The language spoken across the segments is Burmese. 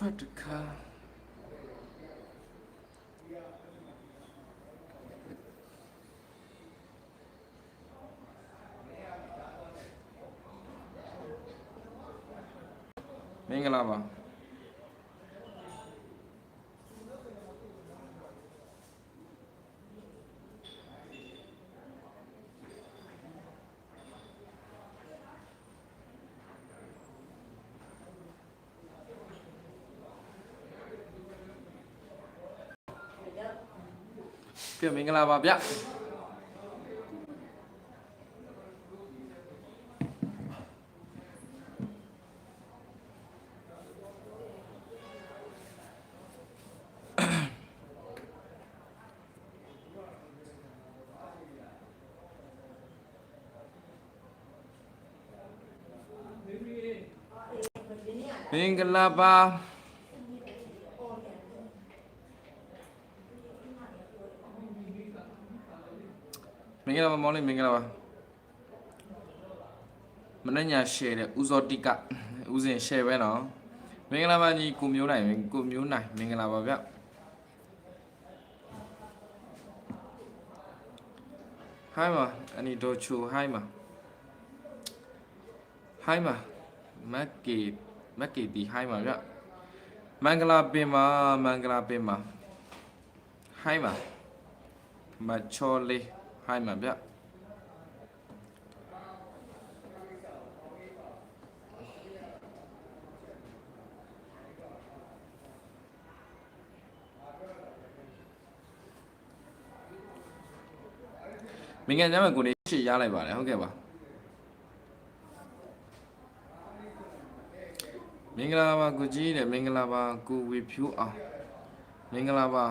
ထွက်တခါမင်္ဂလာပါ ပြမင်္ဂလာပါဗျမင်္ဂလာပါ ဂလာပါမောင်လေးမင်္ဂလာပါမနေ့ည share တဲ့ဦးဇောတိကဦးစဉ် share ပဲနော်မင်္ဂလာပါညီကိုမျိုးနိုင်ကိုမျိုးနိုင်မင်္ဂလာပါဗျဟိုင်းပါအနီဒေါ်ချူဟိုင်းပါဟိုင်းပါမက်ကီမက်ကီဒီဟိုင်းပါဗျမင်္ဂလာပင်ပါမင်္ဂလာပင်ပါဟိုင်းပါမချောလေး ဟိုင်းပါဗျမင်္ဂလာညမကိုနေရှေ့ရလိုက်ပါတယ်ဟုတ်ကဲ့ပါမင်္ဂလာပါကိုကြီးတဲ့မင်္ဂလာပါကိုဝေဖြူအောင်မင်္ဂလာပါ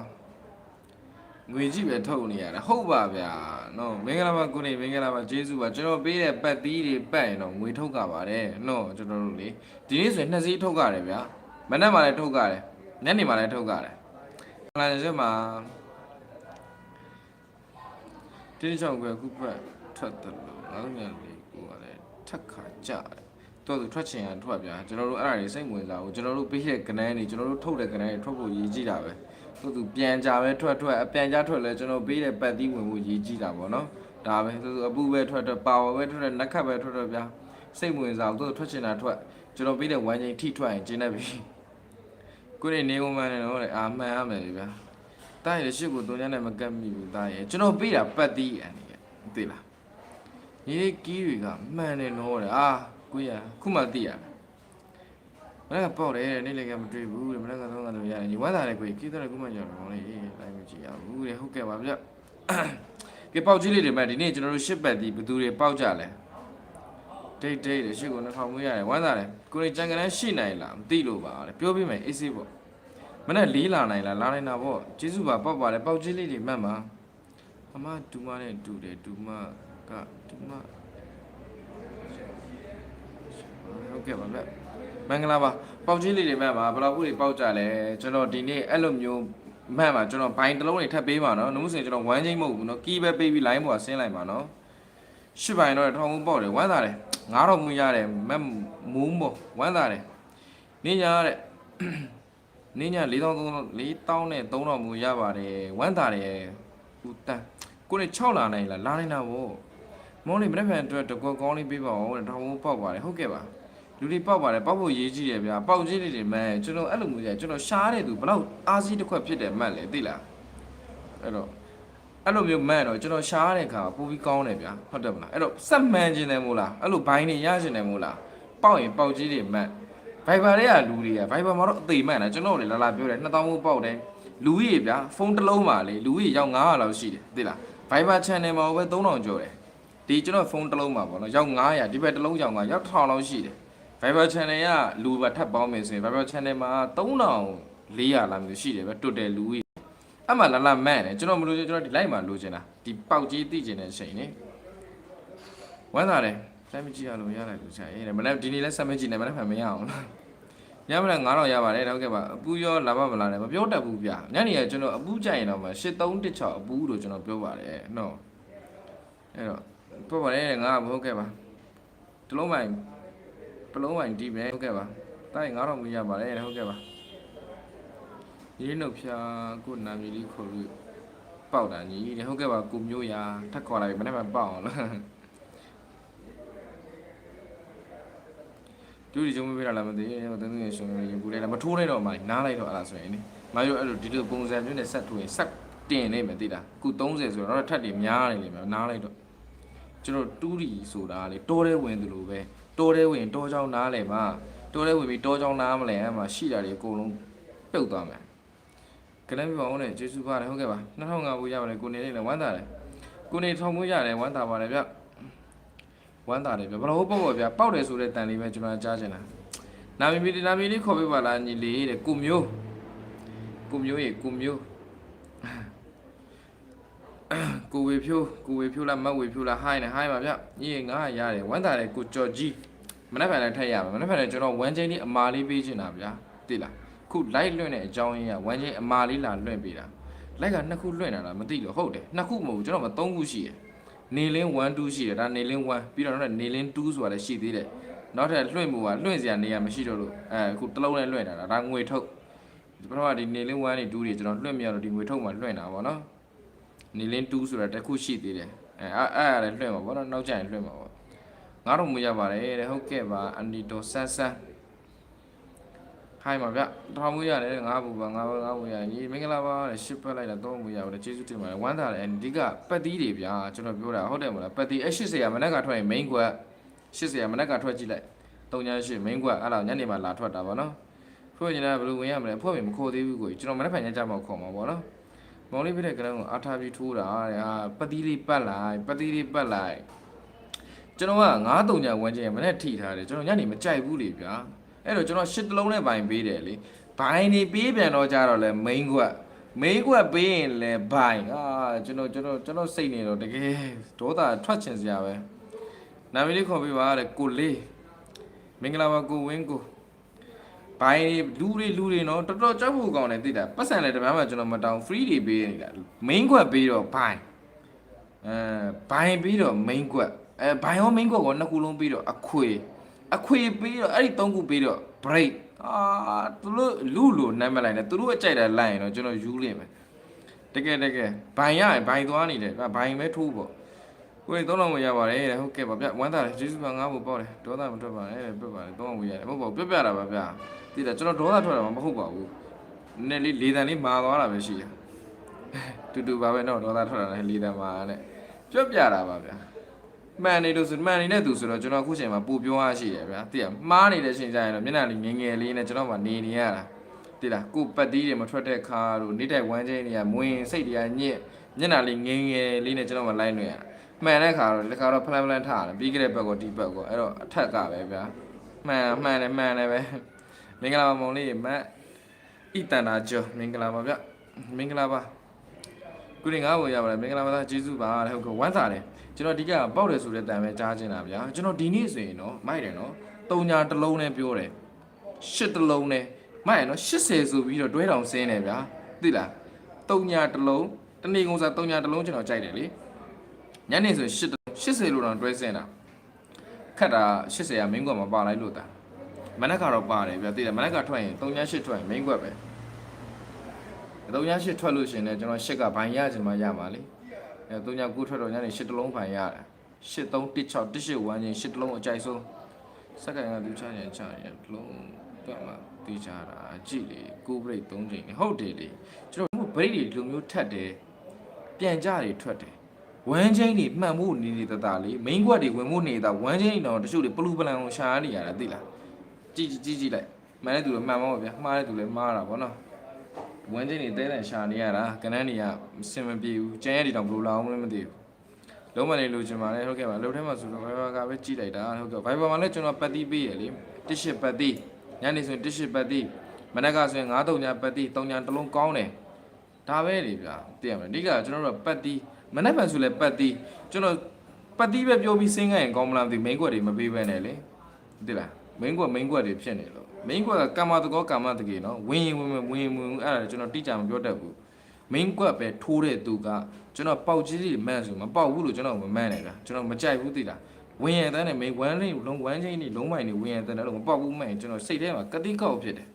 ငွေကြည့်ပဲထုတ်နေရတာဟုတ်ပါဗျာနော်မင်္ဂလာပါကိုနေမင်္ဂလာပါကျေးဇူးပါကျွန်တော်ပေးတဲ့ပတ်သီးတွေပတ်ရင်တော့ငွေထုတ်ကြပါတယ်နော်ကျွန်တော်တို့လေဒီနေ့ဆိုရင်နှစ်စီးထုတ်ကြတယ်ဗျာမနေ့မှလည်းထုတ်ကြတယ်ညနေမှလည်းထုတ်ကြတယ်ခလာရက်မှာတင်းချောင်းကွယ်ခုပတ်ထွက်တယ်လို့ငါတို့ညာလေးကိုကလည်းထက်ခါကြတယ်တော်သူထွက်ချင်ရထွက်ဗျာကျွန်တော်တို့အဲ့ဒါတွေစိတ်ဝင်စားဘူးကျွန်တော်တို့ပေးတဲ့ကနန်းတွေကျွန်တော်တို့ထုတ်တဲ့ကနန်းတွေထုတ်ဖို့ရည်ကြည့်တာပဲ သူသူပြန်ကြပဲထွက်ထွက်အပြန်ကြထွက်လဲကျွန်တော်ပေးတဲ့ပတ်သီးဝင်ဖို့ရည်ကြည့်တာပေါ့နော်ဒါပဲသူသူအပူပဲထွက်ထွက်ပါဝါပဲထွက်ထွက်နက်ခတ်ပဲထွက်ထွက်ဗျာစိတ်ဝင်စားဘူးသူထွက်ချင်တာထွက်ကျွန်တော်ပေးတဲ့ဝမ်းချင်းထိထွက်ရင်ကျင်းနေပြီကိုနေနေဦးမန်းနေတော့လေအာမှန်ရမယ်ဗျာတားရရှိကိုတုံးရနဲ့မကတ်မိဘူးတားရကျွန်တော်ပေးတာပတ်သီးအန်နေသိလားဒီကီးတွေကမှန်တယ်နော်တဲ့အာကိုရခုမှသိရတယ် မနေ့ကပေါက်တယ်တဲ့နေ့လည်းကမတွေ့ဘူးတဲ့မနေ့ကတော့ကတော့ရတယ်ညီဝါသားလည်းကိုကြီးတော့ခုမှကြောက်တော့လေလိုက်မကြည့်ရဘူးတဲ့ဟုတ်ကဲ့ပါဗျကဲပေါက်ကြီးလေးတွေမဲ့ဒီနေ့ကျွန်တော်တို့ရှစ်ပတ်ဒီဘသူတွေပေါက်ကြလဲဒိတ်ဒိတ်တဲ့ရှစ်ကိုနှထောင်မွေးရတယ်ဝမ်းသာတယ်ကိုကြီးကြံကန်းရှိနိုင်လားမသိလို့ပါတဲ့ပြောပြမယ်အေးစေးပေါ့မနေ့လေးလာနိုင်လားလာနိုင်တာပေါ့ကျေးဇူးပါပေါက်ပါတယ်ပေါက်ကြီးလေးတွေမှတ်မှာအမဒူမနဲ့တူတယ်ဒူမကဒူမဟုတ်ကဲ့ပါဗျ မင်္ဂလာပါပေါက်ကြီးလေးတွေမှတ်ပါဘယ်လောက်ခုတွေပေါက်ကြလဲကျွန်တော်ဒီနေ့အဲ့လိုမျိုးမှတ်ပါကျွန်တော်ဘိုင်းတစ်လုံးတွေထပ်ပေးပါနော်နှုတ်စင်ကျွန်တော်ဝမ်းချင်းမဟုတ်ဘူးနော်ကီးပဲပေးပြီး line ပေါ်ဆင်းလိုက်ပါနော်ရှစ်ဘိုင်းတော့ထောင်မှုပေါက်တယ်ဝမ်းသာတယ်ငါးတော့မှုရတယ်မက်မူးပေါ့ဝမ်းသာတယ်နေညာတဲ့နင်းည4000 4000နဲ့3000မူရပါတယ်ဝမ်းသာတယ်ဦးတန်းကိုနေ6လာနိုင်လားလာနိုင်တာဗောမောင်လေးမနေ့ကအတွက်တကွက်ကောင်းလေးပေးပါဦးတဲ့ထောင်မိုးပေါက်ပါတယ်ဟုတ်ကဲ့ပါ လူတွေပေါက်ပါတယ်ပေါက်ဖို့ရေးကြည့်ရဗျာပေါက်ကြီးလေးတွေမဲကျွန်တော်အဲ့လိုမျိုးကြီးကျွန်တော်ရှားတဲ့သူဘလောက်အားစီးတစ်ခွက်ဖြစ်တယ်မှတ်လေသိလားအဲ့တော့အဲ့လိုမျိုးမှန်တော့ကျွန်တော်ရှားတဲ့ခါပိုပြီးကောင်းတယ်ဗျာဟုတ်တယ်မလားအဲ့တော့စက်မှန်ခြင်းတယ်မို့လားအဲ့လိုဘိုင်းနေရခြင်းတယ်မို့လားပေါက်ရင်ပေါက်ကြီးတွေမှန်ဗိုက်ဘာတွေကလူတွေကဗိုက်ဘာမှာတော့အသေးမှန်တာကျွန်တော်လည်းလာလာပြောတယ်2000ဘူးပေါက်တယ်လူကြီးဗျာဖုန်းတစ်လုံးမှာလေလူကြီးရောက်900လောက်ရှိတယ်သိလားဗိုက်ဘာ channel မှာပဲ3000ကျော်တယ်ဒီကျွန်တော်ဖုန်းတစ်လုံးမှာပေါ့နော်ရောက်900ဒီဘက်တစ်လုံးရောက်900ရောက်1000လောက်ရှိတယ် ဗိုက်ဘာ channel ကလူပါထပ်ပေါင်းမယ်ဆိုရင်ဗိုက်ဘာ channel မှာ3400လားမျိုးရှိတယ်ပဲတွတ်တယ်လူကြီးအဲ့မှာလာလာမှန်တယ်ကျွန်တော်မလို့ကျွန်တော်ဒီ live မှာလိုချင်တာဒီပေါက်ကြီးသိချင်တဲ့အချိန်နေဝမ်းသာတယ်တိုင်းမကြည့်ရလို့ရလိုက်လို့ဆရာရေးတယ်မနေ့ဒီနေ့လဲဆက်မကြည့်နဲ့မနေ့မှမရအောင်လားညမနေ့9000ရပါတယ်ဟုတ်ကဲ့ပါအပူရောလာပါမလားလဲမပြောတတ်ဘူးဗျညနေကကျွန်တော်အပူကြိုင်တော့မှ8316အပူလို့ကျွန်တော်ပြောပါတယ်နော်အဲ့တော့ပြောပါတယ်ငါဟုတ်ကဲ့ပါတလုံးပိုင်ပ လုံးပိုင်ဒီပဲဟုတ်ကဲ့ပါတိုင်း9000မရပါတယ်ဟုတ်ကဲ့ပါရင်းနှုတ်ဖျားကိုနာမည်လေးခေါ်လို့ပေါက်တာညီတဲ့ဟုတ်ကဲ့ပါကိုမျိုးရာထက်ခေါ်လာပြီမနေ့ကပေါက်အောင်လားသူဒီကျုံမပေးတာလားမသိဘူးတန်းတန်းရှင်ရင်ပူလိုက်တာမထိုးလိုက်တော့မှနားလိုက်တော့အဲ့ဒါဆိုရင်နိမရို့အဲ့လိုဒီလိုပုံစံမျိုးနဲ့ဆက်ထိုးရင်ဆက်တင်နေမယ်သိလားခု30ဆိုတော့ထက်တွေများနေလိမ့်မယ်နားလိုက်တော့ကျွန်တော်တူးရီဆိုတာလေတိုးတဲ့ဝင်သူလိုပဲ တိုးတဲ့ဝင်တိုးချောင်းနားလေမှာတိုးတဲ့ဝင်ပြီးတိုးချောင်းနားမလဲအဲ့မှာရှိတာတွေအကုန်လုံးပြုတ်သွားမယ်ကလမ်းပြပါအောင်နဲ့ကျေးဇူးပါတယ်ဟုတ်ကဲ့ပါ2005ဘူးရပါတယ်ကိုနေလေးလည်းဝမ်းသာတယ်ကိုနေထောင်မှုရတယ်ဝမ်းသာပါတယ်ဗျဝမ်းသာတယ်ဗျဘလို့ပေါ့ပေါ့ဗျပေါက်တယ်ဆိုတဲ့တန်လေးပဲကျွန်တော်ကြားချင်တာနာမည်မီနာမည်လေးခေါ်ပေးပါလားညီလေးတဲ့ကိုမျိုးကိုမျိုးရေကိုမျိုးကိုဝေဖြိုးကိုဝေဖြိုးလားမတ်ဝေဖြိုးလားဟိုင်းနေဟိုင်းပါဗျညီငါရတယ်ဝမ်းသာတယ်ကိုကြော်ကြီး မနေ့ကလည်းထက်ရပါမနေ့ကလည်းကျွန်တော်ဝမ်းချင်းလေးအမာလေးပေးချင်တာဗျာသိလားခုလိုက်လွင့်တဲ့အကြောင်းရင်းကဝမ်းချင်းအမာလေးလာလွင့်ပေးတာလိုက်ကနှစ်ခုလွင့်တာလားမသိလို့ဟုတ်တယ်နှစ်ခုမဟုတ်ဘူးကျွန်တော်မှသုံးခုရှိတယ်နေလင်း1 2ရှိတယ်ဒါနေလင်း1ပြီးတော့နောက်ထပ်နေလင်း2ဆိုတာလည်းရှိသေးတယ်နောက်ထပ်လွင့်မှုကလွင့်စရာနေရာမရှိတော့လို့အဲခုတစ်လုံးနဲ့လွင့်တာဒါငွေထုတ်ပထမဒီနေလင်း1နေ2တွေကျွန်တော်လွင့်မရတော့ဒီငွေထုတ်မှလွင့်တာပေါ့နော်နေလင်း2ဆိုတာတစ်ခုရှိသေးတယ်အဲအဲ့အဲ့ရတယ်လွင့်မှာပေါ့နော်နောက်ကျရင်လွင့်မှာပေါ့ ငါတို့မရပါတယ်တဲ့ဟုတ်ကဲ့ပါအန်ဒီတိုဆန်းဆန်းဟိုင်းပါဗျထောင်မှုရတယ်ငါဘူးပါငါဘူးငါဘူးရညီမင်္ဂလာပါတဲ့ရှစ်ပတ်လိုက်တာတော့မှုရပါတယ်ကျေးဇူးတင်ပါတယ်ဝမ်းသာတယ်အဓိကပတ်သီးတွေဗျာကျွန်တော်ပြောတာဟုတ်တယ်မလားပတ်သီးအ80ရာမနက်ကထွက်ရင် main ကွက်80ရာမနက်ကထွက်ကြည့်လိုက်38 main ကွက်အဲ့ဒါညနေမှလာထွက်တာဗောနော်ဖွဲ့နေတာဘယ်လိုဝင်ရမလဲဖွဲ့ပြီမခေါ်သေးဘူးကိုကျွန်တော်မနေ့ဖန်ညကြမှာခေါ်မှာဗောနော်မောင်လေးပြတဲ့ကလန်းကိုအားထားပြီးထိုးတာတဲ့ဟာပတ်သီးလေးပတ်လိုက်ပတ်သီးလေးပတ်လိုက် ကျွန်တော်က9တုံညာဝန်းကျင်မနေ့ထိထားတယ်ကျွန်တော်ညနေမကြိုက်ဘူးလေဗျာအဲ့တော့ကျွန်တော်ရှစ်တလုံးနဲ့ဘိုင်ပေးတယ်လေဘိုင်နေပေးပြန်တော့ကြတော့လဲ main ကွက် main ကွက်ပေးရင်လဲဘိုင်အာကျွန်တော်ကျွန်တော်ကျွန်တော်စိတ်နေတော့တကယ်ဒေါသထွက်ချင်စရာပဲနာမည်လေးခေါ်ပေးပါတဲ့ကိုလေးမင်္ဂလာပါကိုဝင်းကိုဘိုင်နေလူတွေလူတွေနော်တော်တော်ကြောက်ဖို့ကောင်းတယ်သိတာပတ်စံလဲတပန်းမှာကျွန်တော်မတောင်း free တွေပေးနေတာ main ကွက်ပေးတော့ဘိုင်အဲဘိုင်ပြီးတော့ main ကွက် အဲဘိုင်ရော main ကွက်ကောနှစ်ခုလုံးပြီးတော့အခွေအခွေပြီးတော့အဲ့ဒီသုံးခုပြီးတော့ break အာသူတို့လူလူနာမည်လိုက်နေသူတို့အကြိုက်တာလိုက်ရင်တော့ကျွန်တော်ယူလိမ့်မယ်တကယ်တကယ်ဘိုင်ရရင်ဘိုင်သွားနေတယ်ဘိုင်ပဲထိုးပေါ့ကိုယ်သုံးလုံးမရပါတယ်တဲ့ဟုတ်ကဲ့ပါဗျဝမ်းသာတယ်ဂျေစုပါငါ့ကိုပေါ့တယ်ဒေါသမထွက်ပါနဲ့ပြတ်ပါတယ်သုံးလုံးမရတယ်မဟုတ်ပါဘူးပြတ်ပြတာပါဗျသိတယ်ကျွန်တော်ဒေါသထွက်တာမဟုတ်ပါဘူးနည်းလေးလေးတန်လေးမာသွားတာပဲရှိတယ်တူတူပါပဲတော့ဒေါသထွက်တာလည်းလေးတန်မာနဲ့ပြတ်ပြတာပါဗျ မှန်နေလို့ဆိုမှန်နေတဲ့သူဆိုတော့ကျွန်တော်အခုချိန်မှာပူပြောရရှိတယ်ဗျာသိရမှားနေတဲ့ချိန်ကျရင်တော့မျက်နှာလေးငယ်ငယ်လေးနဲ့ကျွန်တော်မှနေနေရတာသိလားကိုပတ်တီးတွေမထွက်တဲ့ခါတို့နေတိုက်ဝမ်းချင်းတွေကမဝင်စိတ်တွေကညစ်မျက်နှာလေးငယ်ငယ်လေးနဲ့ကျွန်တော်မှလိုက်နေရတာမှန်တဲ့ခါတော့ဒီခါတော့ဖလန်ဖလန်ထားတယ်ပြီးကြတဲ့ဘက်ကောဒီဘက်ကောအဲ့တော့အထက်ကပဲဗျာမှန်မှန်တယ်မှန်တယ်ပဲမင်္ဂလာပါမောင်လေးမတ်ဣတန္တာကျော်မင်္ဂလာပါဗျမင်္ဂလာပါ ကုရင်ငါ့ဘုံရပါတယ်မင်္ဂလာပါသားကျေးဇူးပါတဲ့ဟုတ်ကဲ့ဝမ်းသာတယ်ကျွန်တော်အဓိကပေါက်တယ်ဆိုတဲ့တန်ပဲကြားချင်တာဗျာကျွန်တော်ဒီနေ့ဆိုရင်တော့မိုက်တယ်နော်တုံညာတစ်လုံးနဲ့ပြောတယ်ရှစ်တစ်လုံးနဲ့မိုက်ရနော်80ဆိုပြီးတော့တွဲတောင်ဆင်းတယ်ဗျာသိလားတုံညာတစ်လုံးတနေ့ကုန်စားတုံညာတစ်လုံးကျွန်တော်ကြိုက်တယ်လေညနေဆိုရင်80လို့တော့တွဲဆင်းတာခက်တာ80ကမင်းကွက်မှာပါလိုက်လို့တာမနက်ကတော့ပါတယ်ဗျာသိတယ်မနက်ကထွက်ရင်တုံညာ8ထွက်ရင်မင်းကွက်ပဲ သုံးညရှစ်ထွက်လို့ရှရင်လည်းကျွန်တော်ရှစ်ကဘိုင်ရချင်မှရမှာလေအဲသုံးညကူထွက်တော့ညနေရှစ်တလုံးဘိုင်ရတယ်ရှစ်3 1 6 1 8 1ချင်းရှစ်တလုံးအကြိုက်ဆုံးစက္ကန့်ကသူချရင်ချရင်တလုံးတော့မှသိကြတာကြည့်လေကိုဘရိတ်3ချိန်လေဟုတ်တယ်လေကျွန်တော်ဘရိတ်တွေလူမျိုးထက်တယ်ပြန်ကြတွေထွက်တယ်ဝမ်းချင်းတွေမှန်မှုနေနေတတလေးမိန်ခွက်တွေဝင်မှုနေတာဝမ်းချင်းတော့တချို့တွေပလူပလန်ကိုရှာနေရတာသိလားကြည့်ကြည့်ကြည့်ကြည့်လိုက်မှန်တဲ့သူလည်းမှန်ပါပါဗျာမှားတဲ့သူလည်းမှားတာဗောနော် ဝမ်းချင်းတွေတဲတန်ရှာနေရတာကနန်းတွေကမစင်မပြေဘူးကျန်ရည်တောင်ဘယ်လိုလာအောင်လဲမသိဘူးလုံးမနေလို့ကျွန်မလည်းဟုတ်ကဲ့ပါလှုပ်ထဲမှာဆိုတော့ Viber ကပဲကြည့်လိုက်တာဟုတ်ကဲ့ Viber မှာလည်းကျွန်တော်ပတ်တီးပေးရလေတစ်ရှစ်ပတ်တီးညနေဆိုရင်တစ်ရှစ်ပတ်တီးမနက်ကဆိုရင်9တုံညာပတ်တီးတုံညာတစ်လုံးကောင်းတယ်ဒါပဲလေဗျာသိရမလားအဓိကကျွန်တော်တို့ပတ်တီးမနက်ဖြန်ဆိုလည်းပတ်တီးကျွန်တော်ပတ်တီးပဲပြောပြီးစင်းခဲ့ရင်ကောင်းမလားမသိမိန်ကွက်တွေမပေးဘဲနဲ့လေသိလား မိန်ကွက်မိန်ကွက်တွေဖြစ်နေလို့မင်းကွက်ကကာမတကောကာမတကေနော်ဝင်ရင်ဝင်မယ်ဝင်ရင်ဝင်အဲ့ဒါကျွန်တော်တိကျမပြောတတ်ဘူးမင်းကွက်ပဲထိုးတဲ့သူကကျွန်တော်ပေါက်ကြီးကြီးမှန်းဆိုမပေါက်ဘူးလို့ကျွန်တော်မမှန်းနိုင်တာကျွန်တော်မကြိုက်ဘူးသိလားဝင်ရတဲ့နဲ့မင်းဝမ်းလေးလုံးဝမ်းချင်းนี่လုံးမိုင်นี่ဝင်ရတဲ့နဲ့လို့မပေါက်ဘူးမှန်းကျွန်တော်စိတ်ထဲမှာကတိကောက်ဖြစ်တယ်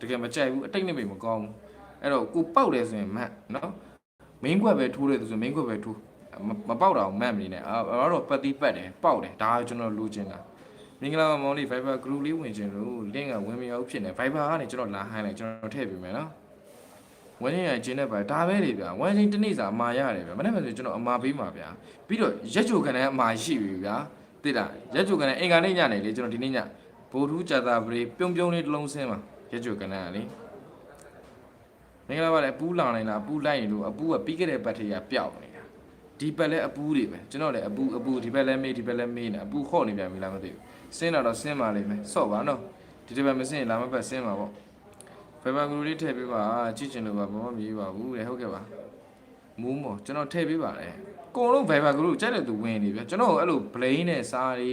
တကယ်မကြိုက်ဘူးအတိတ်နဲ့ပဲမကောင်းဘူးအဲ့တော့ကိုပေါက်တယ်ဆိုရင်မတ်နော်မင်းခွက်ပဲထိုးတယ်ဆိုရင်မင်းခွက်ပဲထိုးမမပေါက်တာကိုမတ်မနေနဲ့အဲ့တော့ပတ်တိပတ်တယ်ပေါက်တယ်ဒါကကျွန်တော်လိုချင်တာ မင်္ဂလာပါမောင်လေး Viber group လေးဝင်ချင်လို့ link ကဝင်မရဘူးဖြစ်နေ Viber ကနေကျွန်တော်လာဟိုင်းလိုက်ကျွန်တော်ထည့်ပေးမယ်နော်ဝင်းရင်ရကျင်းတဲ့ပါဒါပဲလေဗျာဝမ်းချင်းတစ်နေ့စာအမာရတယ်ဗျာမနေ့ကဆိုကျွန်တော်အမာပေးမှာဗျာပြီးတော့ရက်ချိုခံတဲ့အမာရှိပြီဗျာသိလားရက်ချိုခံတဲ့အင်္ဂါနေ့ညနေလေကျွန်တော်ဒီနေ့ညဘိုလ်ထူးကြာတာပရိပြုံးပြုံးလေးတစ်လုံးဆင်းမှာရက်ချိုခံတဲ့ကလေမင်္ဂလာပါလေအပူးလောင်နေလားအပူးလိုက်ရင်လို့အပူးကပြီးခဲ့တဲ့ဘက်ထေးကပျောက်နေတာ ဒီဘက်လည်းအပူးတွေပဲကျွန်တော်လည်းအပူးအပူးဒီဘက်လည်းမေးဒီဘက်လည်းမေးနေအပူးခော့နေပြန်ပြီလားမသိဘူးဆင်းတော့တော့ဆင်းပါလိမ့်မယ်ဆော့ပါနော်ဒီဒီဘက်မဆင်းရင်လာမဘက်ဆင်းပါပေါ့ဖေဘာဂလူလေးထည့်ပေးပါကြည့်ချင်လို့ပါဘာမှမပြေးပါဘူးတဲ့ဟုတ်ကဲ့ပါမူးမော်ကျွန်တော်ထည့်ပေးပါတယ်ကိုလုံးဖေဘာဂလူကြိုက်တဲ့သူဝင်နေဗျကျွန်တော်အဲ့လို blame နဲ့စားတွေ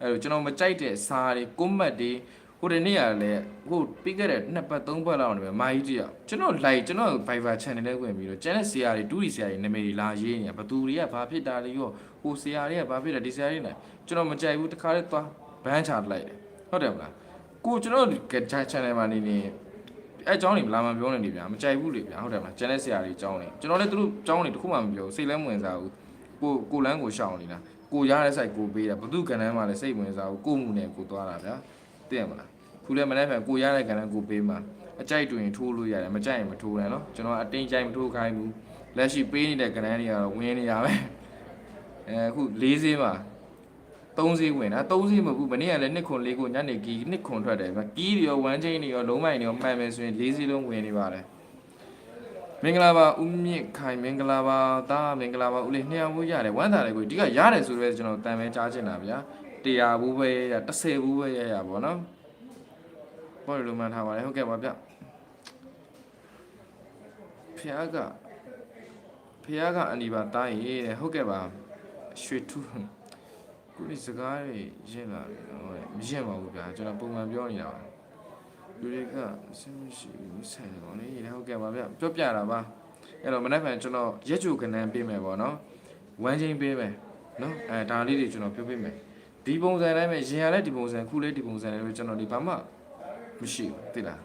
အဲ့လိုကျွန်တော်မကြိုက်တဲ့စားတွေကွန်မတ်တွေ ဟိုတနေ့ကလည်းဟိုပြီးခဲ့တဲ့နှစ်ပတ်သုံးပတ်လောက်နေပဲမာကြီးကြီးอ่ะကျွန်တော် live ကျွန်တော် Viber channel လေးဝင်ပြီးတော့ကျန်တဲ့ဆရာတွေတူရီဆရာတွေနာမည်တွေလာရေးနေဘသူတွေကဘာဖြစ်တာလဲရောဟိုဆရာတွေကဘာဖြစ်တာဒီဆရာတွေလဲကျွန်တော်မကြိုက်ဘူးတခါလေးသွားဘန်းချလိုက်တယ်ဟုတ်တယ်မလားကိုကျွန်တော် channel မှာနေနေအဲအကြောင်းတွေလာမပြောနေနေဗျာမကြိုက်ဘူးလေဗျာဟုတ်တယ်မလားကျန်တဲ့ဆရာတွေအကြောင်းတွေကျွန်တော်လည်းသူတို့အကြောင်းတွေတခုမှမပြောစိတ်လည်းမဝင်စားဘူးကိုကိုလန်းကိုရှောင်နေတာကိုရတဲ့ site ကိုပေးတာဘသူကဏ္ဍမှာလည်းစိတ်ဝင်စားဘူးကိုမှုနဲ့ကိုသွားတာဗျာ သိရမလားခုလည်းမနေ့ကကိုရတဲ့ကဏ္ဍကိုပေးမှာအကြိုက်တွင်ထိုးလို့ရတယ်မကြိုက်ရင်မထိုးနဲ့နော်ကျွန်တော်အတင်းကြိုက်မထိုးခိုင်းဘူးလက်ရှိပေးနေတဲ့ကဏ္ဍတွေကတော့ဝင်နေရပဲအဲအခု၄ဈေးမှာ၃ဈေးဝင်တာ၃ဈေးမဟုတ်ဘူးမနေ့ကလည်းနှစ်ခွန်၄ခွန်ညနေကီနှစ်ခွန်ထွက်တယ်ဗျကီးတွေရောဝမ်းချင်းတွေရောလုံးမိုင်တွေရောမှန်မယ်ဆိုရင်၄ဈေးလုံးဝင်နေပါတယ်မင်္ဂလာပါဦးမြင့်ခိုင်မင်္ဂလာပါတာမင်္ဂလာပါဦးလေးနှစ်ယောက်ဘူးရတယ်ဝမ်းသာတယ်ကိုဒီကရတယ်ဆိုတော့ကျွန်တော်တန်မဲကြားချင်တာဗျာ 100ဘူးပဲရ30ဘူးပဲရရပါတော့ဟောလိုမှန်ထားပါတယ်ဟုတ်ကဲ့ပါဗျဖះကဖះကအန်ဒီပါတားရေတဲ့ဟုတ်ကဲ့ပါရွှေထူးခုဒီစကားတွေရင့်လာပြီဟုတ်တယ်မရင့်ပါဘူးဗျာကျွန်တော်ပုံမှန်ပြောနေတာပါလူတွေကဆင်းမရှိဘူးဆိုင်တယ်ကောလေတဲ့ဟုတ်ကဲ့ပါဗျပြောပြတာပါအဲ့တော့မနေ့ကကျွန်တော်ရက်ကျူကနန်းပေးမယ်ပေါ့နော်ဝမ်းချင်းပေးမယ်နော်အဲဒါလေးတွေကျွန်တော်ပြောပေးမယ် ဒီပုံစံတိုင်းပဲရင်ရလဲဒီပုံစံခုလေးဒီပုံစံလေးပဲကျွန်တော်ဒီဘာမှ မရှိဘူးသိလား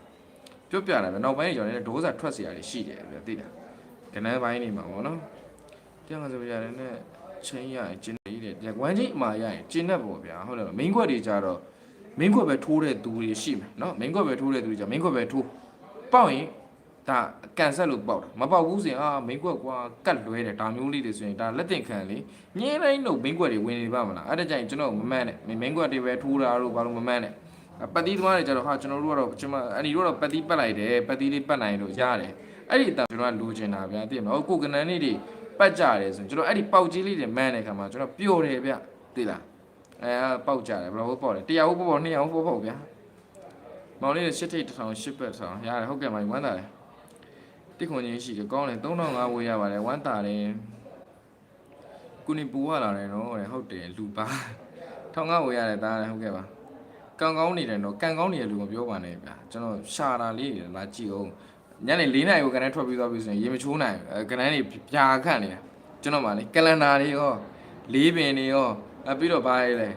ပြောပြတာပဲနောက်ပိုင်းကျွန်တော်လည်းဒေါသထွက်เสียရတယ်ရှိတယ်ဗျသိလားကနန်းပိုင်းနေမှာပေါ့နော်တရားငါဆိုပြရတယ်နဲ့ချင်းရရင်ကျင်းနေတယ်ဒီဝမ်းချင်းအမာရရင်ကျင်းတတ်ပေါ့ဗျာဟုတ်တယ်မင်းခွက်တွေကြတော့မင်းခွက်ပဲထိုးတဲ့သူတွေရှိမယ်နော်မင်းခွက်ပဲထိုးတဲ့သူတွေကြမင်းခွက်ပဲထိုးပေါက်ရင် ဒါကန်ဆက်လို့ပေါက်တာမပေါက်ဘူးဆိုရင်အာမင်းခွက်ကွာကတ်လွဲတယ်ဒါမျိုးလေးတွေဆိုရင်ဒါလက်တင်ခံလေညင်းတိုင်းတော့မင်းခွက်တွေဝင်နေပါမလားအဲ့ဒါကြရင်ကျွန်တော်မမှန်းနဲ့မင်းခွက်တွေပဲထိုးတာလို့ဘာလို့မမှန်းနဲ့ပတ်တီးသမားတွေကျတော့ဟာကျွန်တော်တို့ကတော့ကျွန်မအန်ဒီတို့ကတော့ပတ်တီးပတ်လိုက်တယ်ပတ်တီးလေးပတ်နိုင်လို့ရတယ်အဲ့ဒီအတန်ကျွန်တော်ကလိုချင်တာဗျာသိရမလားဟိုကိုကနန်းလေးတွေပတ်ကြတယ်ဆိုရင်ကျွန်တော်အဲ့ဒီပေါက်ကြီးလေးတွေမန်းတဲ့ခါမှာကျွန်တော်ပျော်တယ်ဗျသိလားအဲပေါက်ကြတယ်ဘယ်လိုပေါ့လဲတရားဟုတ်ပေါ့ပေါ့နှစ်ယောက်ပေါ့ပေါ့ဗျာမောင်လေးရှစ်ထိတ်တစ်ထောင်ရှစ်ပတ်ထောင်ရတယ်ဟုတ်ကဲ့မိုင်ဝမ်းသာတယ် တိခွန်ချင်းရှိတယ်ကောင်းတယ်3005ဝေးရပါတယ်ဝမ်းသာတယ်ကုနီပူရလာတယ်နော်ဟုတ်တယ်လူပါ1500ဝေးရတယ်ဒါဟုတ်ကဲ့ပါကံကောင်းနေတယ်တော့ကံကောင်းနေတယ်လို့မပြောပါနဲ့ဗျာကျွန်တော်ရှာတာလေးတွေလာကြည့်အောင်ညနေ၄နာရီကိုကနန်းထွက်ပြီးသွားပြီဆိုရင်ရေမချိုးနိုင်ဘူးအဲကနန်းတွေပြာခန့်နေတာကျွန်တော်မှလေကလန်ဒါတွေရောလေးပင်တွေရောအပြီးတော့ဘာလဲ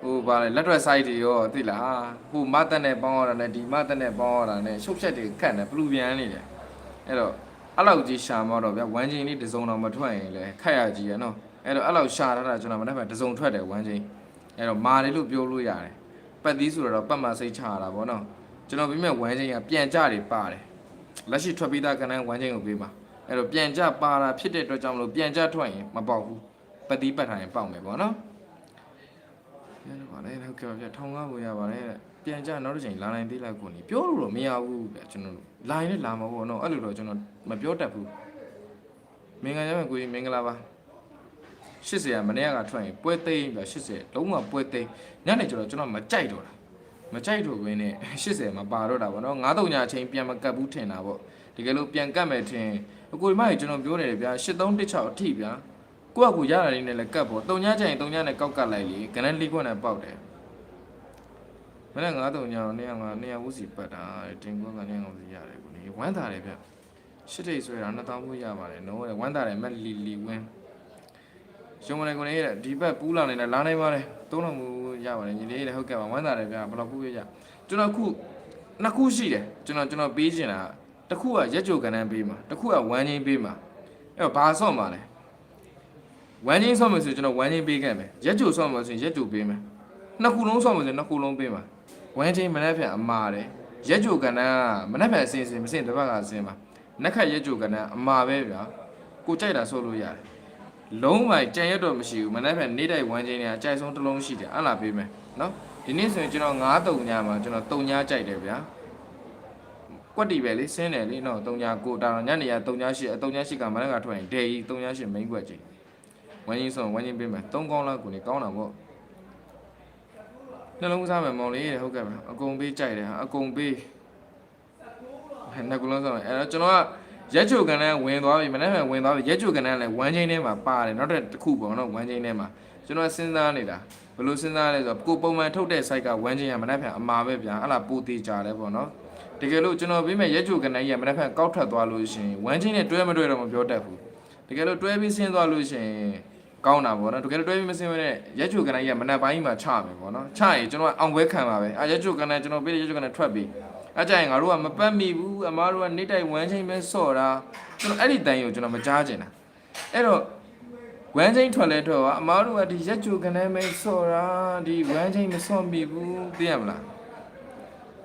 ဟိုဘာလဲလက်တွက် site တွေရောသိလားဟိုမတ်တက်နဲ့ပေါင်းရတာနဲ့ဒီမတ်တက်နဲ့ပေါင်းရတာနဲ့ရှုပ်ချက်တွေခန့်တယ်ဘလူပြန်နေတယ် အဲ့တော့အဲ့လောက်ကြီးရှာမတော့ဗျာဝမ်းချင်းလေးတစ်စုံတော့မထွက်ရင်လေခက်ရကြီးရနော်အဲ့တော့အဲ့လောက်ရှာထားတာကျွန်တော်မနေ့ကတစ်စုံထွက်တယ်ဝမ်းချင်းအဲ့တော့မာတယ်လို့ပြောလို့ရတယ်ပတ်သီးဆိုတော့ပတ်မှစိတ်ချရတာဗောနော်ကျွန်တော်ပြီးမဲ့ဝမ်းချင်းကပြန်ကြတွေပါတယ်လက်ရှိထွက်ပြီးသားကဏ္ဍဝမ်းချင်းကိုပေးပါအဲ့တော့ပြန်ကြပါတာဖြစ်တဲ့အတွက်ကြောင့်မလို့ပြန်ကြထွက်ရင်မပေါက်ဘူးပတ်သီးပတ်ထားရင်ပေါက်မယ်ဗောနော်ရတော့ပါလေဟုတ်ကဲ့ပါဗျထောင်ကားကိုရပါတယ် ပြန်ကြနောက်တစ်ချိန်လာနိုင်သေးလားကိုနီပြောလို့တော့မရဘူးဗျကျွန်တော်လာရင်လည်းလာမှာဗောနော်အဲ့လိုတော့ကျွန်တော်မပြောတတ်ဘူးမင်္ဂလာရမယ်ကိုကြီးမင်္ဂလာပါ80ကမနေ့ကထွက်ရင်ပွဲသိမ်းပြ80လုံးဝပွဲသိမ်းညနေကျတော့ကျွန်တော်မကြိုက်တော့တာမကြိုက်တော့ဘဲနဲ့80မှာပါတော့တာဗောနော်93ညအချိန်ပြန်မကတ်ဘူးထင်တာဗောတကယ်လို့ပြန်ကတ်မယ်ထင်အကိုဒီမကြီးကျွန်တော်ပြောနေတယ်ဗျာ8316အထိဗျာကိုကကိုရတာလေးနဲ့လည်းကတ်ဗော3ညချိန်3ညနဲ့ကောက်ကတ်လိုက်လေကနန်းလေးခွန်းနဲ့ပေါက်တယ် မနေ့93ညတော့နေရာငါနေရာဝူစီပတ်တာတင်ကွက်ကနေရာငါဝူစီရတယ်ကိုနေဝမ်းသာတယ်ဗျရှစ်ထိတ်ဆွဲတာ2000ဘူးရပါတယ်နော်ဝမ်းသာတယ်မက်လီလီဝင်းရှင်မလေးကိုနေတဲ့ဒီဘက်ပူးလာနေတဲ့လာနိုင်ပါတယ်သုံးလုံးမူရပါတယ်ညီလေးတဲ့ဟုတ်ကဲ့ပါဝမ်းသာတယ်ဗျာဘယ်လောက်ပူးရကြကျွန်တော်ခုနှစ်ခုရှိတယ်ကျွန်တော်ကျွန်တော်ပေးချင်တာတစ်ခုကရက်ကြိုကန်တန်းပေးမှာတစ်ခုကဝမ်းချင်းပေးမှာအဲ့တော့ဘာဆော့မှာလဲဝမ်းချင်းဆော့မယ်ဆိုရင်ကျွန်တော်ဝမ်းချင်းပေးခဲ့မယ်ရက်ကြိုဆော့မယ်ဆိုရင်ရက်ကြိုပေးမယ်နှစ်ခုလုံးဆော့မယ်ဆိုရင်နှစ်ခုလုံးပေးမှာ ဝမ်းချင်းမနှက်ဖြန်အမာတယ်ရက်ကြိုကန်တန်းကမနှက်ဖြန်အစင်စင်မစင်တစ်ပတ်ကအစင်မှာနက်ခတ်ရက်ကြိုကန်တန်းအမာပဲဗျာကိုကြိုက်တာဆော့လို့ရတယ်လုံးဝကြံရက်တော့မရှိဘူးမနှက်ဖြန်နေ့တိုင်းဝမ်းချင်းတွေကအကြိုက်ဆုံးတစ်လုံးရှိတယ်အဲ့လာပေးမယ်နော်ဒီနေ့ဆိုရင်ကျွန်တော်9တုံညမှာကျွန်တော်တုံညကြိုက်တယ်ဗျာကွက်တီပဲလေဆင်းတယ်လေနော်3ညာကိုတာတော့ညနေရ3ညာရှိအ3ညာရှိကမနက်ကထွက်ရင်ဒေကြီး3ညာရှိမိန်ကွက်ကြီးဝင်းကြီးဆုံးဝင်းကြီးပေးမယ်3ကောင်းလောက်ကိုနေကောင်းတာပေါ့ နှလုံးစားမယ်မောင်လေးတဲ့ဟုတ်ကဲ့ပါအကုန်ပေးကြိုက်တယ်ဟာအကုန်ပေးဟဲ့နှကလုံးစားမယ်အဲ့တော့ကျွန်တော်ကရက်ချိုကန်နဲ့ဝင်သွားပြီမနေ့ကဝင်သွားပြီရက်ချိုကန်နဲ့လည်းဝမ်းချင်းထဲမှာပါတယ်နောက်တစ်ခုပေါ့နော်ဝမ်းချင်းထဲမှာကျွန်တော်စဉ်းစားနေတာဘယ်လိုစဉ်းစားလဲဆိုတော့ကိုပုံမှန်ထုတ်တဲ့ site ကဝမ်းချင်းရမနေ့ကအမာပဲဗျာအဲ့လားပိုသေးကြတယ်ပေါ့နော်တကယ်လို့ကျွန်တော်ပြီးမဲ့ရက်ကြိုကနေကြီးကမနေ့ကကောက်ထွက်သွားလို့ရှိရင်ဝမ်းချင်းနဲ့တွဲမတွဲတော့မပြောတတ်ဘူးတကယ်လို့တွဲပြီးဆင်းသွားလို့ရှိရင် ကောင်းတာပေါ့နော်တကယ်လို့တွဲပြီးမဆင်းဘဲနဲ့ရက်ကြိုကနေကြီးကမနေ့ပိုင်းမှာချမယ်ပေါ့နော်ချရင်ကျွန်တော်ကအောင်ပွဲခံပါပဲအဲရက်ကြိုကနေကျွန်တော်ပြီးရက်ကြိုကနေထွက်ပြီးအဲကြရင်ငါတို့ကမပတ်မိဘူးအမားတို့ကနေတိုက်ဝမ်းချင်းပဲစော့တာကျွန်တော်အဲ့ဒီတန်ကိုကျွန်တော်မကြားချင်တာအဲ့တော့ဝမ်းချင်းထွက်လဲထွက်သွားအမားတို့ကဒီရက်ကြိုကနေပဲစော့တာဒီဝမ်းချင်းမစော့မိဘူးသိရမလား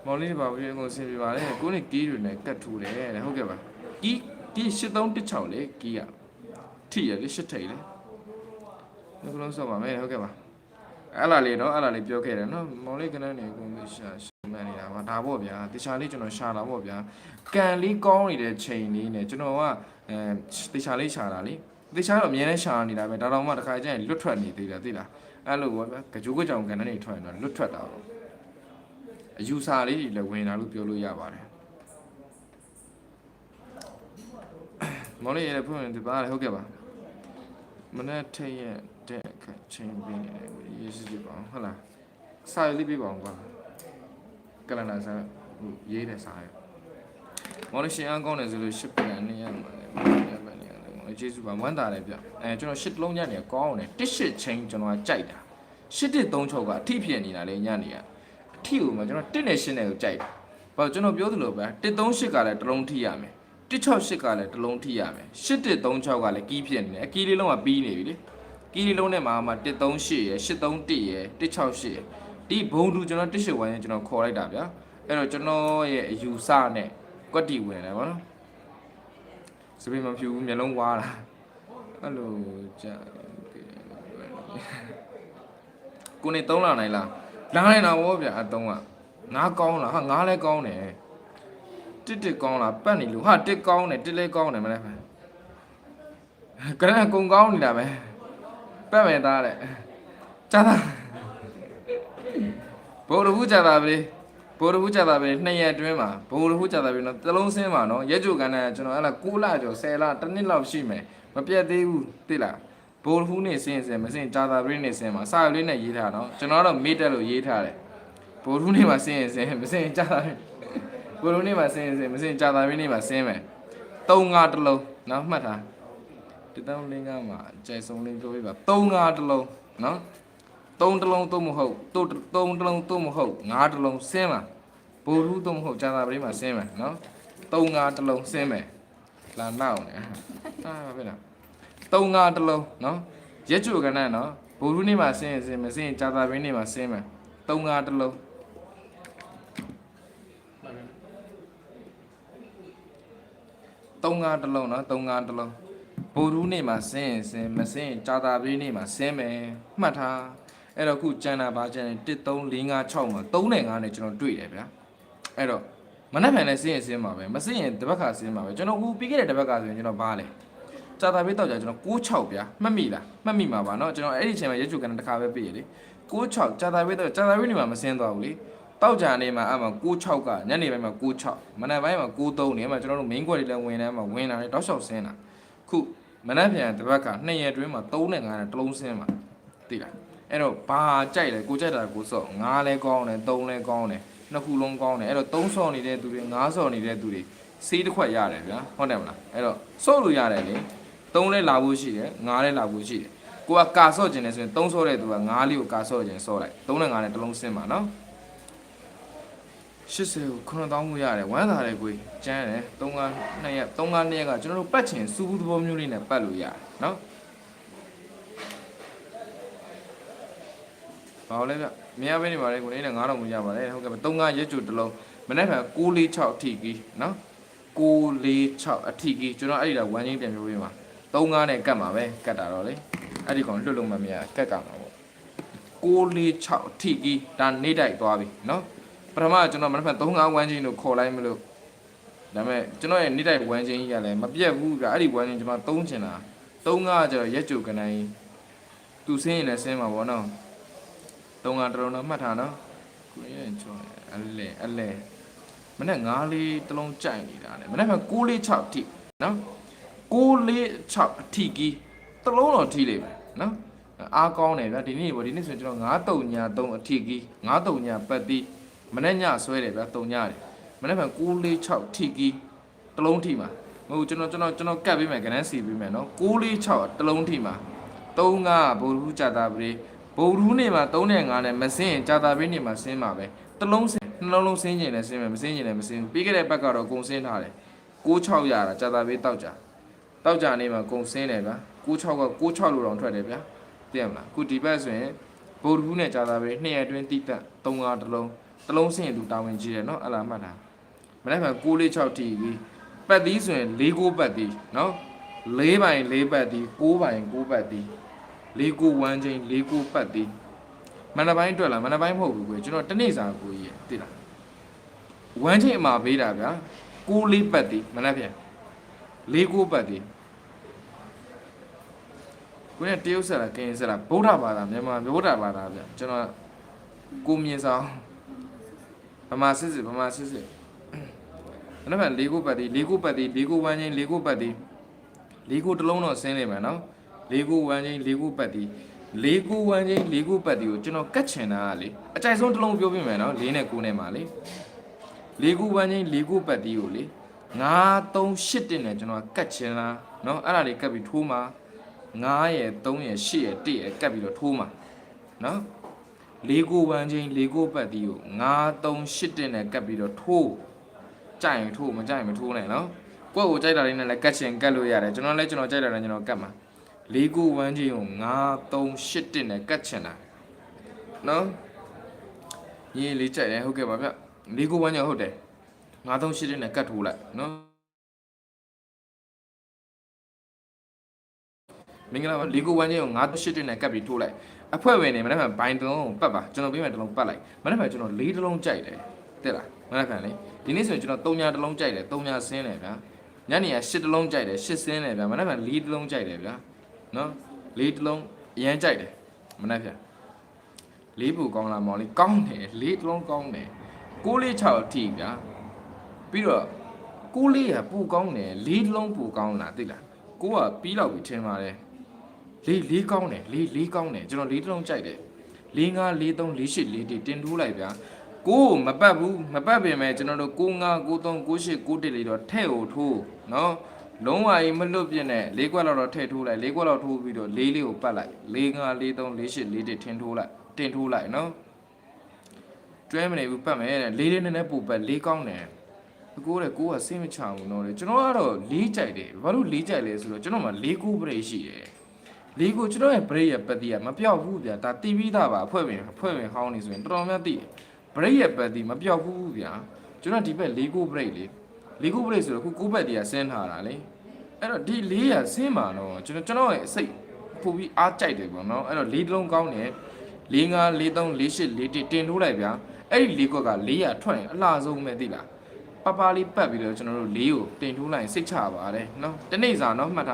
မောင်လေးတွေပါပြီးအကုန်ဆင်ပြပါလေကိုနေကီးတွေနဲ့ကတ်ထူတယ်တဲ့ဟုတ်ကဲ့ပါကီးကီး8316လေကီးရထိရလေ8ထိတ်လေ ဒီကလုံးစောပါမယ်ဟုတ်ကဲ့ပါအဲ့လာလေးတော့အဲ့လာလေးပြောခဲ့တယ်နော်မောင်လေးကနန်းနေအကုန်ရှာရှာမှန်းနေတာပါဒါပေါ့ဗျာတခြားလေးကျွန်တော်ရှာတာပေါ့ဗျာကန်လေးကောင်းနေတဲ့ချိန်လေးနဲ့ကျွန်တော်ကအဲတခြားလေးရှာတာလေတခြားတော့အများနဲ့ရှာနေတာပဲဒါတော့မှတစ်ခါကျရင်လွတ်ထွက်နေသေးတယ်သိလားအဲ့လိုပေါ့ဗျာကြိုးကြောင်ကန်နေထွက်ရင်တော့လွတ်ထွက်တာပေါ့အယူဆလေးတွေလည်းဝင်လာလို့ပြောလို့ရပါတယ်မောင်လေးရဖွင့်ဒီပါလေဟုတ်ကဲ့ပါမနေ့ထိတ်ရဲ့တဲ့အ ခါချင်းပေးနေတယ်ရေးစစ်ကြည့်ပါအောင်ဟုတ်လားစာရေးလေးပေးပါအောင်ကွာကလန်ဒါစာဟိုရေးတဲ့စာရမောင်လေးရှင်အကောင်းတယ်ဆိုလို့ရှစ်ပြန်နေရမှာလေရပါနေရတယ်မောင်လေးကျေးဇူးပါဝမ်းသာတယ်ဗျအဲကျွန်တော်ရှစ်လုံးညနေကောင်းတယ်တစ်ရှစ်ချင်းကျွန်တော်ကကြိုက်တာရှစ်တစ်သုံးချုပ်ကအထိဖြစ်နေတာလေညနေကထိကိုမှကျွန်တော်1နဲ့8နဲ့ကိုကြိုက်တယ်။ဘာလို့ကျွန်တော်ပြောသလိုပဲ138ကလည်းတစ်လုံးထိရမယ်။168ကလည်းတစ်လုံးထိရမယ်။8136ကလည်းကီးဖြစ်နေတယ်။အကီးလေးလုံးကပြီးနေပြီလေ။ ကီးလေးလုံးနဲ့မှာမှ138ရယ်831ရယ်168ရယ်ဒီဘုံတူကျွန်တော်108ဝိုင်းကျွန်တော်ခေါ်လိုက်တာဗျာ။အဲ့တော့ကျွန်တော်ရဲ့အယူဆနဲ့ကွက်တီဝင်တယ်ဗောနော်။စပင်းမဖြူဘူးမျက်လုံးဝါတာ။အဲ့လိုကြာကိုနေ3လနိုင်လားလာနေတာဗောဗျာအတုံးကငါကောင်းလားဟာငါလည်းကောင်းတယ်တစ်တစ်ကောင်းလားပတ်နေလို့ဟာတစ်ကောင်းတယ်တစ်လည်းကောင်းတယ်မလဲဖန်ကရန်ကုံကောင်းနေတာပဲ ပတ်မယ်သားတဲ့ကြာတာဘိုးတို့ကြာတာပဲဘိုးတို့ကြာတာပဲနှစ်ရက်အတွင်းမှာဘိုးတို့ကြာတာပဲနော်တလုံးစင်းမှာနော်ရက်ကြိုကန်တဲ့ကျွန်တော်အဲ့လား6လကျော်10လတစ်နှစ်လောက်ရှိမယ်မပြတ်သေးဘူးသိလားဘိုလ်ဟူးနေစင်းစင်းမစင်းဂျာတာပရင်းနေစင်းမှာစာရွက်လေးနဲ့ရေးထားတော့ကျွန်တော်တော့မေးတက်လို့ရေးထားတယ်ဘိုလ်ဟူးနေမှာစင်းစင်းမစင်းဂျာတာဘိုလ်ဟူးနေမှာစင်းစင်းမစင်းဂျာတာပရင်းနေမှာစင်းမယ်၃ငါတစ်လုံးနော်မှတ်ထား ဒီတောင်းလင်းကမှာကျဲဆုံးလေးပြောပြပါ၃ငါတစ်လုံးနော်၃တစ်လုံးသုံးမဟုတ်၃၃တစ်လုံးသုံးမဟုတ်၅တစ်လုံးစင်းမှာဘိုလ်ဟူးသုံးမဟုတ်ဂျာတာပရင်းမှာစင်းမယ်နော်၃ငါတစ်လုံးစင်းမယ်လာနောက်နေအာပါပဲလားတုံငါတစ်လုံးနော်ရက်ချိုကနန်းနော်ဘိုလ်ရူးနေမှာဆင်းရင်ဆင်းမဆင်းရင်ကြာသာပင်းနေမှာဆင်းမယ်တုံငါတစ်လုံးတုံငါတစ်လုံးနော်တုံငါတစ်လုံး ဘိုလ်ရူးနေမှာဆင်းရင်ဆင်းမဆင်းရင်ကြာသာပင်းနေမှာဆင်းမယ်မှတ်ထားအဲ့တော့ခုကျန်တာပါကျန်တယ်1 3 4 5 6မှာ3နဲ့5နဲ့ကျွန်တော်တွေ့တယ်ဗျာအဲ့တော့မနက်ဖြန်လည်းဆင်းရင်ဆင်းမှာပဲမဆင်းရင်တစ်ဘက်ကဆင်းမှာပဲကျွန်တော်ဟိုပြီးခဲ့တဲ့တစ်ဘက်ကဆိုရင်ကျွန်တော်ဘာလဲ ကြာတာပေးတော့ကြာကျွန်တော်66ဗျာမှတ်မိလားမှတ်မိမှာပါเนาะကျွန်တော်အဲ့ဒီအချိန်မှာရက်ကျူကန်တစ်ခါပဲပြည့်ရလေ66ကြာတာပေးတော့ကြာတာပေးနေမှာမစင်းသွားဘူးလေတောက်ကြနေမှာအဲ့မှာ66ကညနေပိုင်းမှာ66မနက်ပိုင်းမှာ93နေမှာကျွန်တော်တို့ main query လည်းဝင်တယ်မှာဝင်လာတယ်တောက်လျှောက်စင်းတာခု မနက်ဖြန်တစ်ပတ်က2ရက်တွင်းမှာ3နဲ့5နဲ့တစ်လုံးစင်းမှာသိလားအဲ့တော့ဘာကြိုက်လဲကိုကြိုက်တာကိုစော့5လဲကောင်းတယ်3လဲကောင်းတယ်နှစ်ခုလုံးကောင်းတယ်အဲ့တော့3ဆော့နေတဲ့သူတွေ5ဆော့နေတဲ့သူတွေစေးတစ်ခွက်ရတယ်ဗျာဟုတ်တယ်မလားအဲ့တော့စော့လို့ရတယ်လေ3လဲလာဖို့ရှိတယ်5လဲလာဖို့ရှိတယ်ကိုကကာဆော့ကျင်တယ်ဆိုရင်3ဆော့တဲ့သူက5လေးကိုကာဆော့ကျင်ဆော့လိုက်3နဲ့5နဲ့တစ်လုံးစင်းပါနော် 80ကို9000ကိုရတယ်ဝမ်းသာတယ်ကိုကျန်းတယ်3က2ရက်3က2ရက်ကကျွန်တော်တို့ပတ်ချင်စူးဘူးသဘောမျိုးလေးနဲ့ပတ်လို့ရတယ်နော်ဘာလို့လဲဗျမရဘဲနေပါလေကိုလေးနဲ့9000ကိုရပါတယ်ဟုတ်ကဲ့3ကရက်ကျူတစ်လုံးမနေ့က646အထိကြီးနော်646အထိကြီးကျွန်တော်အဲ့ဒီတော့ဝမ်းချင်းပြန်ပြောပေးပါ3ကနဲ့ကတ်မှာပဲကတ်တာတော့လေအဲ့ဒီကောင်လွတ်လို့မမရကတ်ကမှာပေါ့646အထိကြီးဒါနေတိုက်သွားပြီနော် ပထမကျွန်တော်မနေ့က3 5ဝမ်းချင်းလို့ခေါ်လိုက်မလို့ဒါပေမဲ့ကျွန်တော်ရဲ့နေ့တိုင်းဝမ်းချင်းကြီးကလည်းမပြတ်ဘူးကအဲ့ဒီဝမ်းချင်းကျွန်တော်3ချင်တာ3 5ကကျတော့ရက်ကြိုကနိုင်သူစင်းရင်လည်းစင်းမှာပေါ့နော်3 5တလုံးတော့မှတ်ထားနော်ကိုရဲ့ချောအလဲအလဲမနေ့9လေးတလုံးကြိုက်နေတာလေမနေ့က6လေး6ထိနော်6လေး6အထိကြီးတလုံးတော့ထိလိမ့်မယ်နော်အားကောင်းတယ်ဗျဒီနေ့ပေါ့ဒီနေ့ဆိုရင်ကျွန်တော်9တုံညာ3အထိကြီး9တုံညာပတ်တိ မနေ့ညဆွဲတယ်ဗျာတုံညတယ်မနေ့က946ထိကီတလုံးထိမှာမဟုတ်ကျွန်တော်ကျွန်တော်ကျွန်တော်ကတ်ပေးမယ်ကနန်းစီပေးမယ်နော်946တလုံးထိမှာ35ဗိုလ်ဘူးကြာတာပရိဗိုလ်ဘူးနေမှာ3နဲ့5နဲ့မစင်းရင်ကြာတာပရိနေမှာစင်းမှာပဲတလုံးစင်းနှလုံးလုံးစင်းကျင်လည်းစင်းမယ်မစင်းကျင်လည်းမစင်းဘူးပြီးခဲ့တဲ့ဘက်ကတော့ကုံစင်းထားတယ်96ရတာကြာတာပရိတောက်ကြတောက်ကြနေမှာကုံစင်းတယ်ဗျာ96က96လို့တောင်ထွက်တယ်ဗျာသိရမလားခုဒီဘက်ဆိုရင်ဗိုလ်ဘူးနဲ့ကြာတာပရိ2ရက်အတွင်းတိတက်35တလုံး တလုံးစင်သူတာဝန်ကြီးတယ်နော်အဲ့လားမှတ်တာမနေ့က6လေး6တီပြီးပတ်သီးဆိုရင်၄ကိုပတ်သီးနော်၄ပိုင်၄ပတ်သီး၉ပိုင်၉ပတ်သီး၄ကို1ချင်း၄ကိုပတ်သီးမန္တပိုင်းအတွက်လားမန္တပိုင်းမဟုတ်ဘူးကွကျွန်တော်တနေ့စာကိုကြီးရသိလား1ချင်းအမှာပေးတာဗျာ6လေးပတ်သီးမနေ့က၄ကိုပတ်သီးကိုနဲ့တရုတ်ဆက်လားကရင်ဆက်လားဗုဒ္ဓဘာသာမြန်မာဗုဒ္ဓဘာသာဗျကျွန်တော်ကိုမြင်ဆောင် ဗမာစစ်စစ်ဗမာစစ်စစ်အဲ့ဒါမှလေးခုပတ်တီလေးခုပတ်တီလေးခုဝမ်းချင်းလေးခုပတ်တီလေးခုတစ်လုံးတော့ဆင်းနေမှာနော်လေးခုဝမ်းချင်းလေးခုပတ်တီလေးခုဝမ်းချင်းလေးခုပတ်တီကိုကျွန်တော်ကတ်ချင်တာကလေအကြိုက်ဆုံးတစ်လုံးပြောပြမယ်နော်လေးနဲ့ကိုနဲ့မှာလေလေးခုဝမ်းချင်းလေးခုပတ်တီကိုလေ9 3 8တင်နဲ့ကျွန်တော်ကတ်ချင်တာနော်အဲ့ဒါလေးကတ်ပြီးထိုးမှာ9ရယ်3ရယ်8ရယ်1ရယ်ကတ်ပြီးတော့ထိုးမှာနော် လေးကိုဝမ်းချင်းလေးကိုပတ်တီးကို9 3 8တင်နဲ့ကတ်ပြီးတော့ထိုးကြိုက်ရင်ထိုးမကြိုက်ရင်မထိုးနဲ့နော်ကိုယ့်ကိုကြိုက်တာလေးနဲ့လည်းကတ်ချင်ကတ်လို့ရတယ်ကျွန်တော်လည်းကျွန်တော်ကြိုက်တာလည်းကျွန်တော်ကတ်မှာလေးကိုဝမ်းချင်းကို9 3 8တင်နဲ့ကတ်ချင်တာနော်ရေးလေးကြိုက်တယ်ဟုတ်ကဲ့ပါဗျလေးကိုဝမ်းချင်းဟုတ်တယ်9 3 8တင်နဲ့ကတ်ထိုးလိုက်နော် မင်္ဂလာပါလီကိုဝမ်းချင်းကို9 8တင်နဲ့ကပ်ပြီးထိုးလိုက်အဖွဲဝင်နေမနေ့ကဘိုင်းတစ်လုံးကိုပတ်ပါကျွန်တော်ပြမယ်တစ်လုံးပတ်လိုက်မနေ့ကကျွန်တော်၄တစ်လုံးကြိုက်တယ်တဲ့လားမနေ့ကလေဒီနေ့ဆိုရင်ကျွန်တော်3ညာတစ်လုံးကြိုက်တယ်3ညာဆင်းတယ်ဗျာညနေက8တစ်လုံးကြိုက်တယ်8ဆင်းတယ်ဗျာမနေ့က4တစ်လုံးကြိုက်တယ်ဗျာနော်4တစ်လုံးအရန်ကြိုက်တယ်မနေ့ကလေးပူကောင်းလားမောင်လေးကောင်းတယ်၄တစ်လုံးကောင်းတယ်6လေး6အထိဗျာပြီးတော့6လေးကပူကောင်းတယ်၄တစ်လုံးပူကောင်းလားသိလားကိုကပြီးတော့ပြီထင်ပါတယ် လေးလေးကောင်းတယ်လေးလေးကောင်းတယ်ကျွန်တော်လေးတစ်လုံးကြိုက်တယ်လေး၅လေး၃လေး၈လေးတိတင်ထိုးလိုက်ဗျာကိုမပတ်ဘူးမပတ်ပြင်မဲ့ကျွန်တော်တို့6 9 9 3 9 8 9တစ်လေးတော့ထဲ့ကိုထိုးနော်လုံးဝကြီးမလွတ်ပြင်းနဲ့လေးခွက်လောက်တော့ထည့်ထိုးလိုက်လေးခွက်လောက်ထိုးပြီးတော့လေးလေးကိုပတ်လိုက်လေး၅လေး၃လေး၈လေးတစ်ထင်းထိုးလိုက်တင်ထိုးလိုက်နော်ကျွဲမနေဘူးပတ်မယ်တဲ့လေးလေးနည်းနည်းပူပတ်လေးကောင်းတယ်ကိုတဲ့ကိုကစိတ်မချဘူးနော်လေကျွန်တော်ကတော့လေးကြိုက်တယ်ဘာလို့လေးကြိုက်လဲဆိုတော့ကျွန်တော်မှာလေးကူးပရိရှိတယ် လေကိုကျွန်တော်ရဲ့ break ရဲ့ patty ကမပြောက်ဘူးဗျာဒါတီးပြီးသားပါအဖွဲ့ဝင်အဖွဲ့ဝင်ဟောင်းနေဆိုရင်တော်တော်များသိတယ် break ရဲ့ patty မပြောက်ဘူးဗျာကျွန်တော်ဒီဘက်လေကို break လေလေကို break ဆိုတော့ခုကိုဘက်တည်းကဆင်းထားတာလေအဲ့တော့ဒီလေးရဆင်းပါတော့ကျွန်တော်ကျွန်တော်ရဲ့အစိတ်ပို့ပြီးအားကြိုက်တယ်ပေါ့နော်အဲ့တော့လေးလုံးကောင်းတယ်၄၅၄၃၄၈၄၁တင်ထိုးလိုက်ဗျာအဲ့ဒီလေးကွက်က400ထွက်ရင်အလှဆုံးပဲသိလားပပလေးပတ်ပြီးတော့ကျွန်တော်တို့လေးကိုတင်ထိုးလိုက်ရင်စိတ်ချပါတယ်နော်တနေ့စာနော်မှတ်ထား